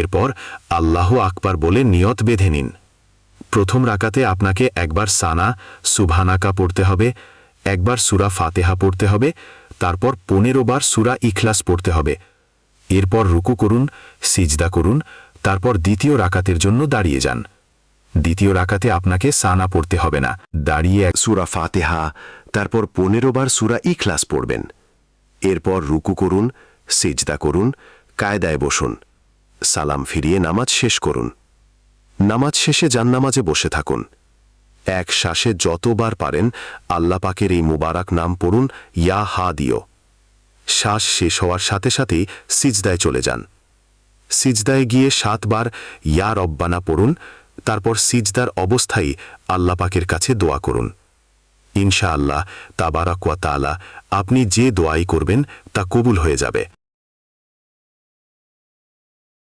এরপর আল্লাহ আকবার বলে নিয়ত বেঁধে নিন। প্রথম রাকাতে আপনাকে একবার সানা, সুবহানাকা পড়তে হবে, একবার সুরা ফাতেহা পড়তে হবে, তারপর পনেরো বার সুরা ইখলাস পড়তে হবে। এরপর রুকু করুন, সিজদা করুন, তারপর দ্বিতীয় রাকাতের জন্য দাঁড়িয়ে যান। দ্বিতীয় রাকাতে আপনাকে সানা পড়তে হবে না। দাঁড়িয়ে এক সুরা ফাতেহা, তারপর পনেরো বার সুরা ইখলাস পড়বেন। এরপর রুকু করুন, সিজদা করুন, কায়দায় বসুন। সালাম ফিরিয়ে নামাজ শেষ করুন। নামাজ শেষে জান্নামাজে বসে থাকুন। এক শ্বাসে যতবার পারেন আল্লাহ পাকের এই মুবারক নাম পড়ুন, ইয়া হা দিও। শ্বাস শেষ হওয়ার সাথে সাথেই সিজদায় চলে যান। সিজদায় গিয়ে সাতবার, ইয়া রব্বানা পড়ুন, তারপর সিজদার অবস্থায় আল্লাহ পাকের কাছে দোয়া করুন। ইনশা আল্লাহ তাবারাকুয়া তালা আপনি যে দোয়াই করবেন তা কবুল হয়ে যাবে।